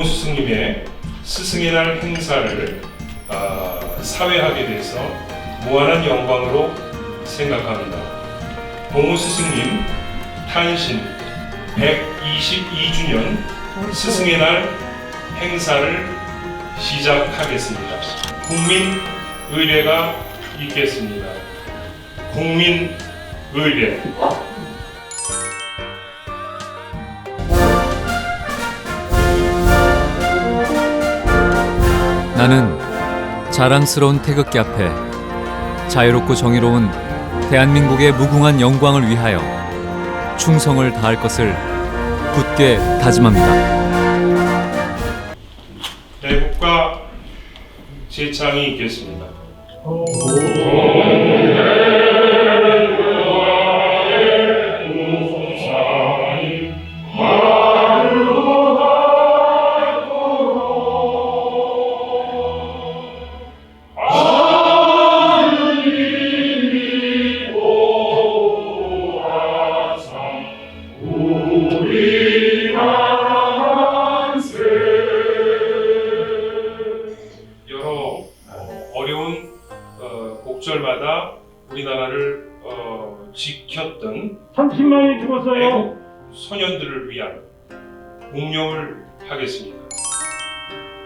스승님의 스승의 날 행사를 아, 사회하게 돼서 무한한 영광으로 생각합니다. 봉우 스승님 탄신 122주년 스승의 날 행사를 시작하겠습니다. 국민 의례가 있겠습니다. 국민 의례. 나는 자랑스러운 태극기 앞에 자유롭고 정의로운 대한민국의 무궁한 영광을 위하여 충성을 다할 것을 굳게 다짐합니다. 대국가 제창이 있겠습니다. 여러 30만이 죽었어요. 애국 소년들을 위한 묵념을 하겠습니다.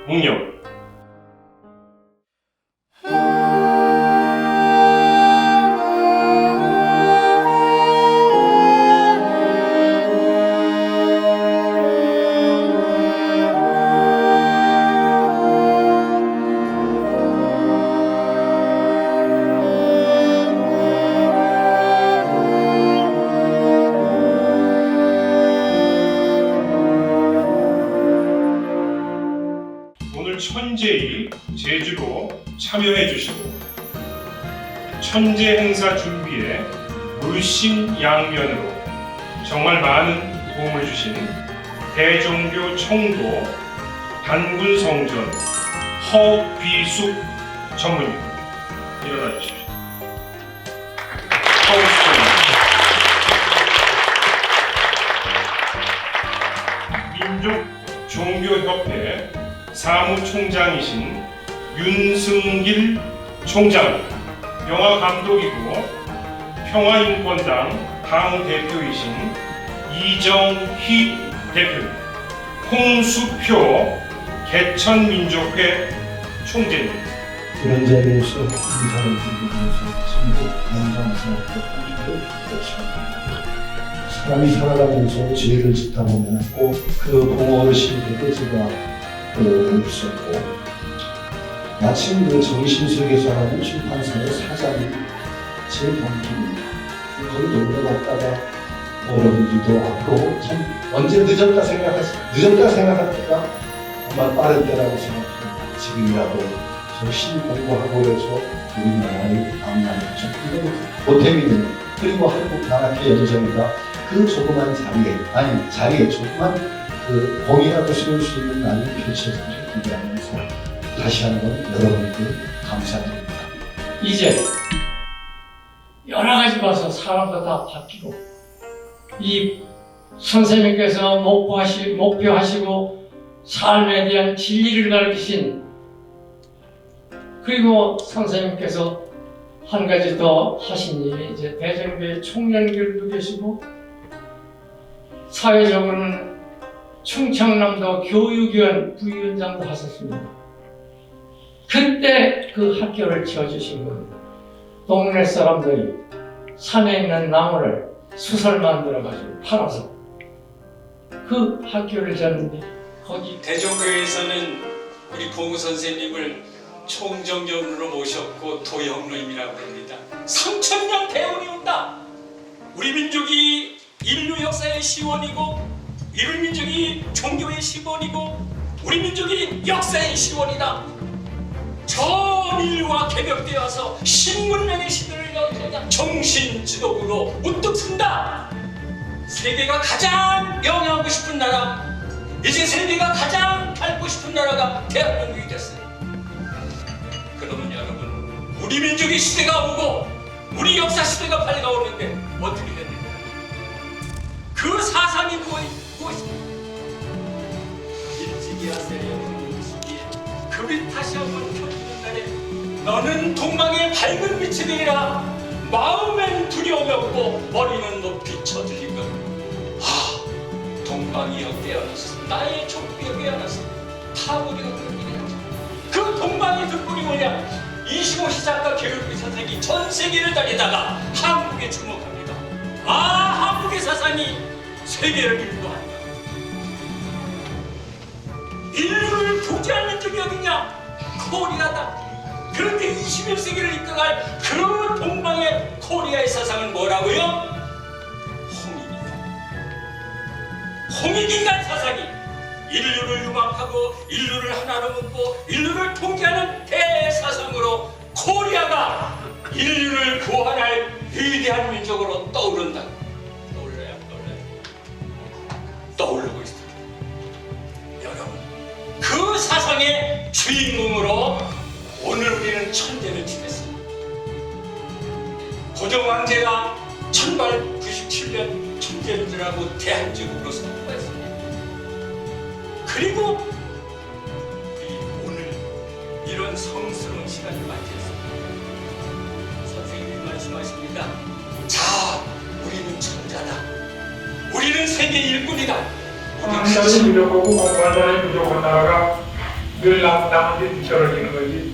묵념. 천재이 제주로 참여해 주시고 천재 행사 준비에 물심양면으로 정말 많은 도움을 주신 대종교 청도 단군성전 허귀숙 전무님 일어나 주십시오. 민족 종교협회 사무총장이신 윤승길 총장입니다. 영화 감독이고 평화인권당 당 대표이신 이정희 대표입니다. 홍수표 개천민족회 총재입니다. 이런 자리에서 인사를 드리면서 참고 감사하고 하기도 그렇습니다. 사람이 살아가면서 죄를 짓다 보면 꼭그 공어르신들도 제가 그 있었고 마침 그 정신세계에서 하는 출판사의 사장이 제 동기입니다. 거기 놀러 갔다가 멀어지기도 하고 참 언제 늦었다 생각했 늦었다 생각했다가 정말 빠른 때라고 생각합니다. 지금이라도 열심히 공부하고 해서 우리나라의 앞날을 좀 이건 보탬이는 그리고 한국 단학회 연정이가 그 조그만 자리에 아니 자리에 조그만 그 공이라도 세울 수 있는 날이 펼쳐지기를 기대하면서 다시 한번 여러분께 감사드립니다. 이제 여러 가지 봐서 사람도 다 바뀌고 이 선생님께서 목표하시, 목표하시고 삶에 대한 진리를 가르치신 그리고 선생님께서 한 가지 더 하신 일이 이제 대전교회 총연결도 계시고 사회적으로는 충청남도 교육위원 부위원장도 하셨습니다. 그때 그 학교를 지어주신 겁니다. 동네 사람들이 산에 있는 나무를 수설 만들어가지고 팔아서 그 학교를 지었는데 거기 대종교에서는 우리 봉우 선생님을 총정전으로 모셨고 도영로임이라고 합니다. 3천년 대운이 온다. 우리 민족이 인류 역사의 시원이고 우리 민족이 종교의 시원이고 우리 민족이 역사의 시원이다. 전 인류와 개벽되어서 신문명의 시대를 여는 정신 지도부로 우뚝 쓴다. 세계가 가장 명예하고 싶은 나라 이제 세계가 가장 닮고 싶은 나라가 대한민국이 됐어요. 그러면 여러분, 우리 민족의 시대가 오고 우리 역사 시대가 밝아오는데 어떻게 됩니까? 그 사상이 무엇, 무엇입니까? 너는 동방의 밝은 빛이 되리라. 마음엔 두려움이 없고 머리는 높이 쳐들리고 아 동방이여 깨어났어 나의 족비여 타고리가 그러니까 그 동방의 등불이 뭐냐? 25시 작가 교육의 선생이 전 세계를 다니다가 한국에 주목합니다. 아 한국의 사상이 세계를 인도한다 인류를 부지하는 적이 어딨냐 코리아다. 그런데 21세기를 이끌어갈 그 동방의 코리아의 사상은 뭐라고요? 홍익이다. 홍익인간 사상이 인류를 융합하고 인류를 하나로 묶고 인류를 통제하는 대사상으로 코리아가 인류를 구원할 위대한 민족으로 떠오른다. 떠올라요? 떠올라요? 떠오르고 그 사상의 주인공으로 오늘 우리는 천재를 지냈습니다. 고종 왕제가 1897년 천재들하고 대한제국으로 선포했습니다. 그리고 우리 오늘 이런 성스러운 시간을 맞이했습니다. 선생님이 말씀하십니다. 자, 우리는 천자다. 우리는 세계 일꾼이다. 우리 한 자리 부족하고 공부한 자리 부족한 나라가 늘 남, 남한테 뒤떨어지는 거지.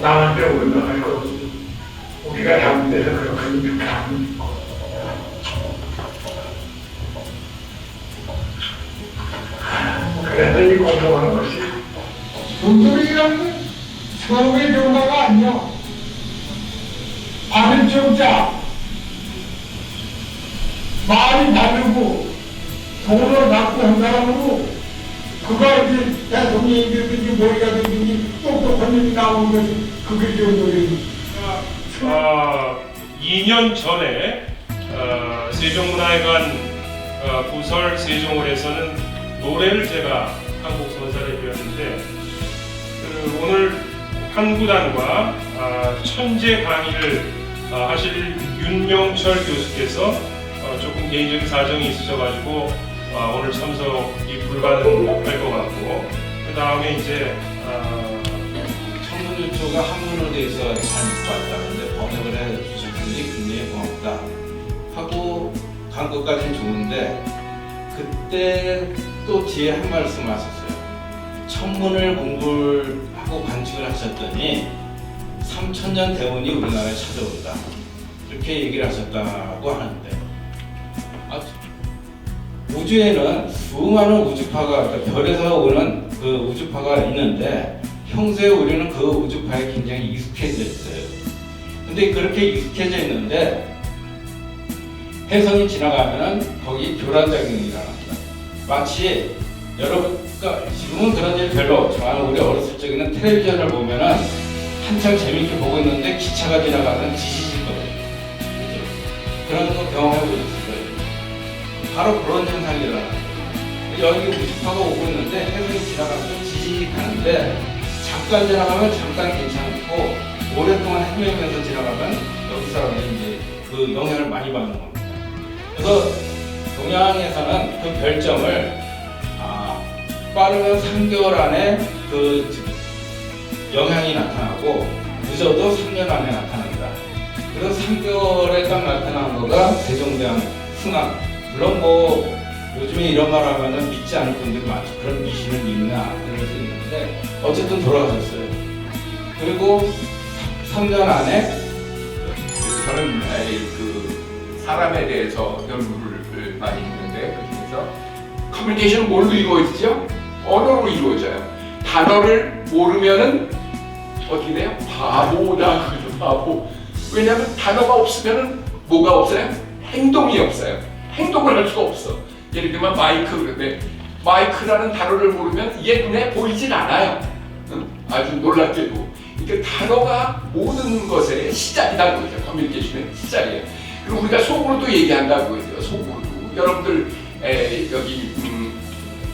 남한테 올라갈 거. 우리가 잘못해서 그렇게 있고. 그래서 이 공부하는 것이 분들이란 서로의 변화가 아니야. 아는 정자 말이 다르고 돈을 갖고 한 사람으로 그가 이제 대통령이든지 머리가 되든지 똑똑한 일이 나오는 것이 그게 정도입니다. 아, 2년 전에 어, 세종문화회관 어, 부설 세종홀에서는 노래를 제가 한곡 선사를 드렸는데 그 오늘 한구단과 아, 천재 강의를 아, 하실 윤명철 교수께서 어, 조금 개인적인 사정이 있으셔가지고 아, 오늘 참석이 불가능 할 것 같고 그 다음에 이제 아, 청문일조가 한문으로 돼서 잘 못 봤다. 근데 번역을 해 주신 분이 굉장히 고맙다. 하고 간 것까지는 좋은데 그때 또 뒤에 한 말씀 하셨어요. 천문을 공부를 하고 관측을 하셨더니 3천년 대운이 우리나라에 찾아온다. 이렇게 얘기를 하셨다고 하는데 아, 우주에는 수많은 우주파가 그러니까 별에서 오는 그 우주파가 있는데 평소에 우리는 그 우주파에 굉장히 익숙해져 있어요. 근데 그렇게 익숙해져 있는데 해성이 지나가면은 거기 교란작용이 일어납니다. 마치 여러분, 그러니까 지금은 그런 일 별로 없지만 우리 어렸을 적에는 텔레비전을 보면은 한창 재밌게 보고 있는데 기차가 지나가면 지지직거려요. 그죠? 그런 거 경험해 보셨을 거예요. 바로 그런 현상이 일어나요. 여기 우주파가 오고 있는데 해성이 지나가면 지지직하는데 잠깐 지나가면 잠깐 괜찮고 오랫동안 헤매면서 지나가면 여기 사람들이 이제 그 영향을 많이 받는 겁니다. 그래서 동양에서는 그 별점을 아, 빠르면 3개월 안에 그 영향이 나타나고 늦어도 3년 안에 나타난다. 그래서 3개월에 딱 나타난 거가 세종대왕 승왕. 물론 뭐 요즘에 이런 말 하면은 믿지 않을 분들이 많죠. 그런 미신을 믿나 그럴 수 있는데 어쨌든 돌아가셨어요. 그리고 3년 안에 저는 그 사람에 대해서 연구를 많이 했는데 그 중에서 커뮤니케이션은 뭘로 이루어지죠? 언어로 이루어져요. 단어를 모르면은 어떻게 돼요? 바보다 그죠 바보. 왜냐하면 단어가 없으면은 뭐가 없어요? 행동이 없어요. 행동을 할 수가 없어. 예를 들면 마이크 그런데 마이크라는 단어를 모르면 이게 눈에 보이질 않아요. 응? 아주 놀랍게도. 이게 단어가 모든 것의 시작이라는 거죠. 커뮤니케이션의 시작이에요. 그리고 우리가 속으로도 얘기한다고 해요. 속으로도. 여러분들 에, 여기 음,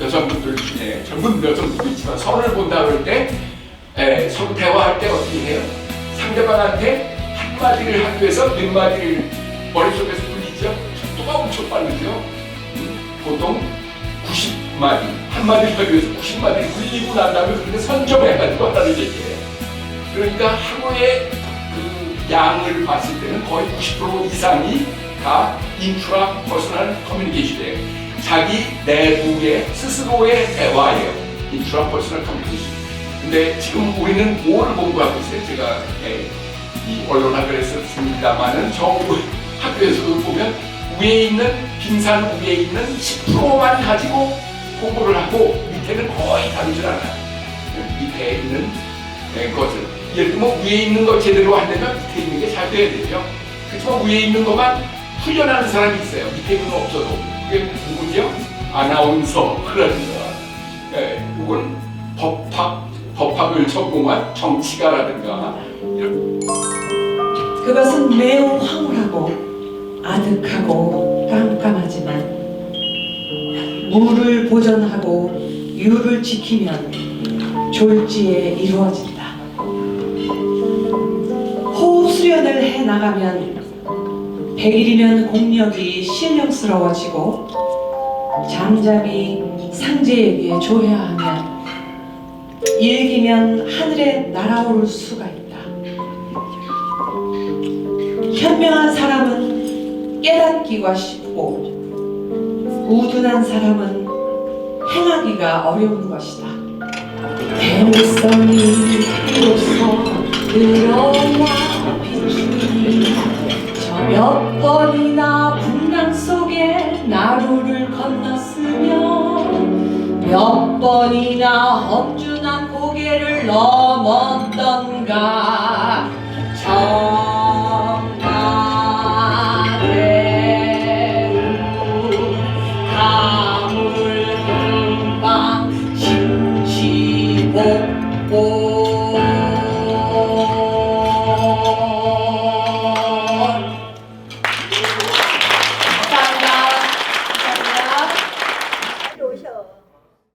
여성분들 중에 젊은 여성분도 있지만 선을 본다 그럴 때 에, 서로 대화할 때 어떻게 해요? 상대방한테 한마디를 하기 위해서 몇 마디를 머릿속에서. 속도가 엄청 빠르죠. 음, 보통 90마디, 한 한마디를 하기 위해서 90마디를 굴리고 난 다음에 그렇게 선점해가지고 하라는 얘기예요. 그러니까 하루의 그 양을 봤을 때는 거의 90% 이상이 다 인트라 퍼스널 커뮤니케이션이에요. 자기 내부의 스스로의 대화예요. 인트라 퍼스널 커뮤니케이션. 근데 지금 우리는 뭘 공부하고 있어요? 제가 예, 이 언론학을 했었습니다만은 저 학교에서도 보면 위에 있는 빙산 위에 있는 10%만 가지고 공부를 하고 밑에는 거의 다루질 않아요. 밑에 있는 예, 것을 예를 들면 위에 있는 것 제대로 한다면 밑에 있는 게 잘 돼야 되죠. 그렇지만 위에 있는 것만 훈련하는 사람이 있어요. 밑에 있는 건 없어도 그게 누구죠? 아나운서라든가 예, 혹은 법학 법학을 전공한 정치가라든가 이런 그것은 매우 황홀하고 아득하고 깜깜하지만 물을 보존하고 유를 지키면 졸지에 이루어진다. 호흡 수련을 해 나가면 100일이면 공력이 신령스러워지고 잠잠히 상제에게 조회하면 일기면 하늘에 날아오를 수가 있다. 현명한 사람은 깨닫기가 쉽고 우둔한 사람은 행하기가 어려운 것이다. 뱀성이 비로소 늘어나 비추니 저몇 번이나 풍랑 속에 나루를 건넜으며 몇 번이나 험준한 고개를 넘었던가